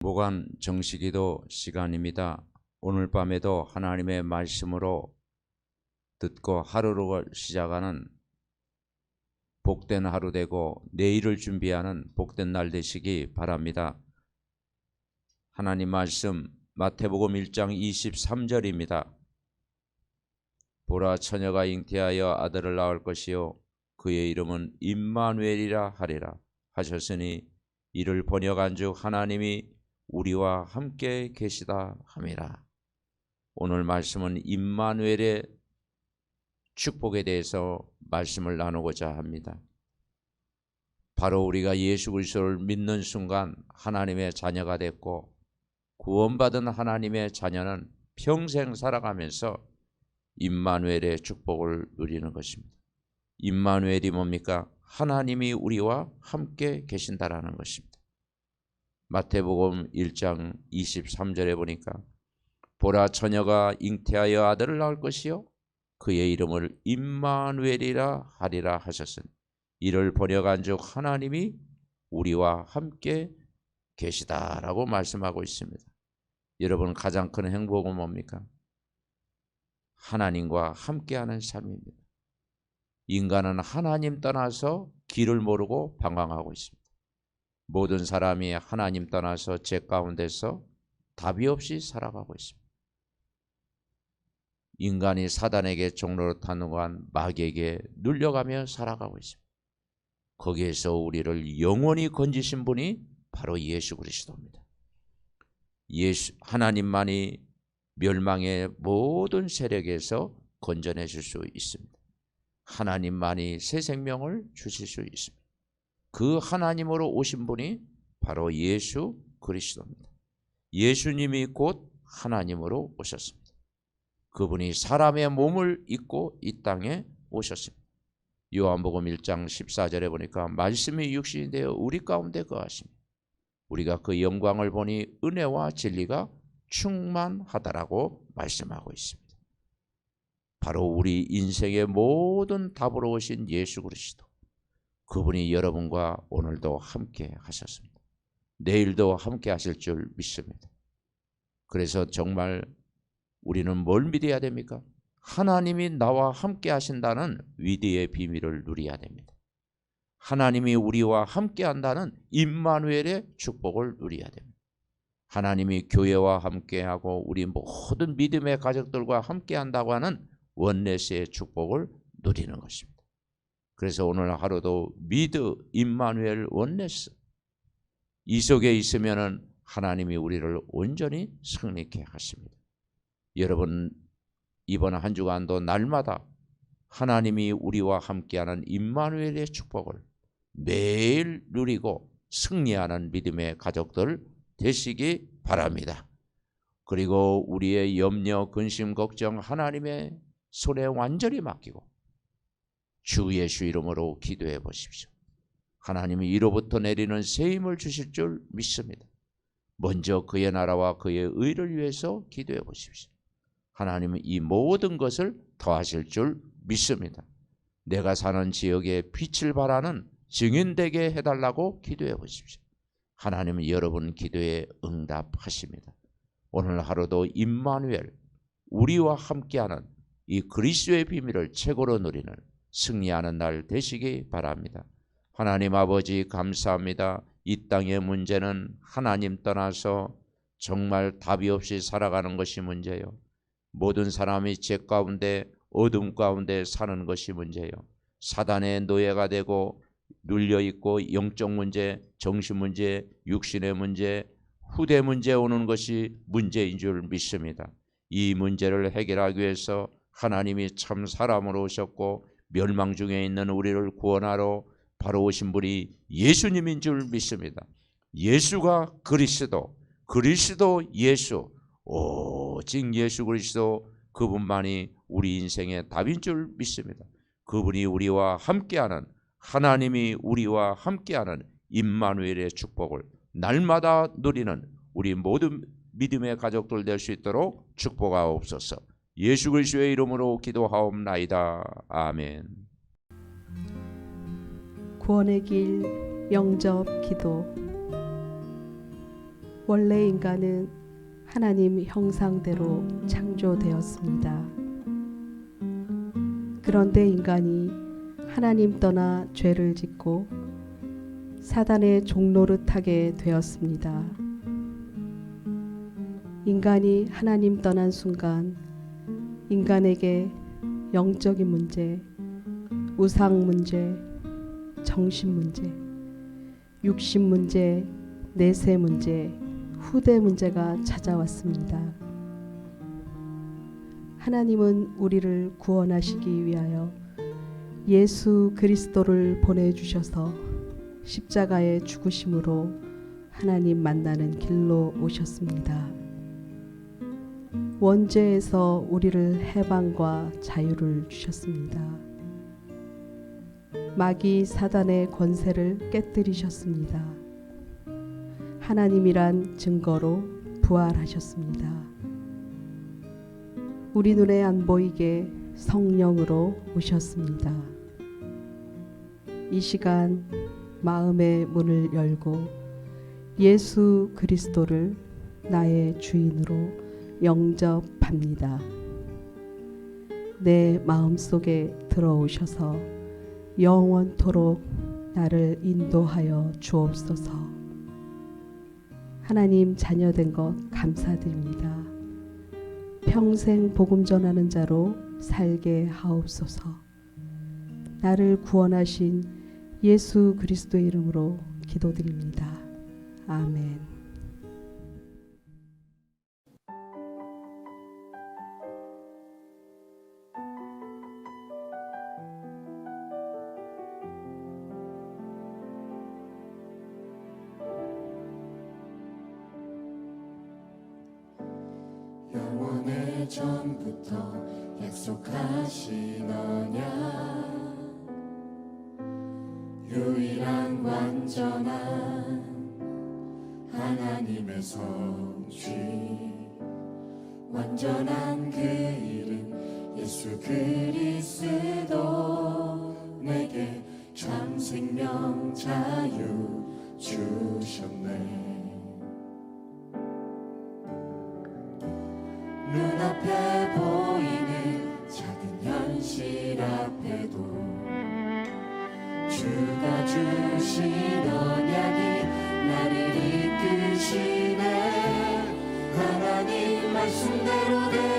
모관 정식기도 시간입니다. 오늘 밤에도 하나님의 말씀으로 듣고 하루를 시작하는 복된 하루 되고 내일을 준비하는 복된 날 되시기 바랍니다. 하나님 말씀 마태복음 1장 23절입니다. 보라 처녀가 잉태하여 아들을 낳을 것이요 그의 이름은 임마누엘이라 하리라 하셨으니 이를 번역한 즉 하나님이 우리와 함께 계시다 함이라. 오늘 말씀은 임마누엘의 축복에 대해서 말씀을 나누고자 합니다. 바로 우리가 예수 그리스도를 믿는 순간 하나님의 자녀가 됐고 구원받은 하나님의 자녀는 평생 살아가면서 임마누엘의 축복을 누리는 것입니다. 임마누엘이 뭡니까? 하나님이 우리와 함께 계신다라는 것입니다. 마태복음 1장 23절에 보니까 보라 처녀가 잉태하여 아들을 낳을 것이요 그의 이름을 임마누엘이라 하리라 하셨으니 이를 번역한즉 하나님이 우리와 함께 계시다라고 말씀하고 있습니다. 여러분 가장 큰 행복은 뭡니까? 하나님과 함께하는 삶입니다. 인간은 하나님 떠나서 길을 모르고 방황하고 있습니다. 모든 사람이 하나님 떠나서 죄 가운데서 답이 없이 살아가고 있습니다. 인간이 사단에게 종로로 타는 마귀에게 눌려가며 살아가고 있습니다. 거기에서 우리를 영원히 건지신 분이 바로 예수 그리스도입니다. 예수 하나님만이 멸망의 모든 세력에서 건져내실 수 있습니다. 하나님만이 새 생명을 주실 수 있습니다. 그 하나님으로 오신 분이 바로 예수 그리스도입니다. 예수님이 곧 하나님으로 오셨습니다. 그분이 사람의 몸을 입고 이 땅에 오셨습니다. 요한복음 1장 14절에 보니까 말씀이 육신이 되어 우리 가운데 거하십니다. 우리가 그 영광을 보니 은혜와 진리가 충만하다라고 말씀하고 있습니다. 바로 우리 인생의 모든 답으로 오신 예수 그리스도. 그분이 여러분과 오늘도 함께 하셨습니다. 내일도 함께 하실 줄 믿습니다. 그래서 정말 우리는 뭘 믿어야 됩니까? 하나님이 나와 함께 하신다는 위대의 비밀을 누려야 됩니다. 하나님이 우리와 함께 한다는 임마누엘의 축복을 누려야 됩니다. 하나님이 교회와 함께하고 우리 모든 믿음의 가족들과 함께한다고 하는 원내스의 축복을 누리는 것입니다. 그래서 오늘 하루도 미드 임마누엘 원내스 이 속에 있으면은 하나님이 우리를 온전히 승리케 하십니다. 여러분 이번 한 주간도 날마다 하나님이 우리와 함께하는 임마누엘의 축복을 매일 누리고 승리하는 믿음의 가족들 되시기 바랍니다. 그리고 우리의 염려, 근심, 걱정 하나님의 손에 완전히 맡기고 주 예수 이름으로 기도해 보십시오. 하나님이 이로부터 내리는 새 힘을 주실 줄 믿습니다. 먼저 그의 나라와 그의 의를 위해서 기도해 보십시오. 하나님은 이 모든 것을 더하실 줄 믿습니다. 내가 사는 지역에 빛을 발하는 증인 되게 해달라고 기도해 보십시오. 하나님은 여러분 기도에 응답하십니다. 오늘 하루도 임마누엘 우리와 함께하는 이 그리스도의 비밀을 최고로 누리는 승리하는 날 되시기 바랍니다. 하나님 아버지 감사합니다. 이 땅의 문제는 하나님 떠나서 정말 답이 없이 살아가는 것이 문제요. 모든 사람이 죄 가운데 어둠 가운데 사는 것이 문제요. 사단의 노예가 되고 눌려 있고 영적 문제, 정신 문제, 육신의 문제, 후대 문제 오는 것이 문제인 줄 믿습니다. 이 문제를 해결하기 위해서 하나님이 참 사람으로 오셨고 멸망 중에 있는 우리를 구원하러 바로 오신 분이 예수님인 줄 믿습니다. 예수가 그리스도, 그리스도 예수, 오직 예수 그리스도 그분만이 우리 인생의 답인 줄 믿습니다. 그분이 우리와 함께하는 하나님이 우리와 함께하는 임마누엘의 축복을 날마다 누리는 우리 모든 믿음의 가족들 될 수 있도록 축복하옵소서. 예수 그리스도의 이름으로 기도하옵나이다. 아멘. 구원의 길 영접 기도 원래 인간은 하나님 형상대로 창조되었습니다. 그런데 인간이 하나님 떠나 죄를 짓고 사단의 종노릇하게 되었습니다. 인간이 하나님 떠난 순간 인간에게 영적인 문제, 우상 문제, 정신 문제, 육신 문제, 내세 문제, 후대 문제가 찾아왔습니다. 하나님은 우리를 구원하시기 위하여 예수 그리스도를 보내주셔서 십자가의 죽으심으로 하나님 만나는 길로 오셨습니다. 원죄에서 우리를 해방과 자유를 주셨습니다. 마귀 사단의 권세를 깨뜨리셨습니다. 하나님이란 증거로 부활하셨습니다. 우리 눈에 안 보이게 성령으로 오셨습니다. 이 시간 마음의 문을 열고 예수 그리스도를 나의 주인으로 영접합니다. 내 마음 속에 들어오셔서 영원토록 나를 인도하여 주옵소서. 하나님 자녀된 것 감사드립니다. 평생 복음 전하는 자로 살게 하옵소서. 나를 구원하신 예수 그리스도의 이름으로 기도드립니다. 아멘. 전부터 약속하신 언약 유일한 완전한 하나님의 성취. 완전한 그 이름 예수 그리스도 내게 참 생명 자유 주셨네. 눈앞에 작은 현실 앞에도 주가 주신 언약이 나를 이끄시네. 하나님 말씀대로 되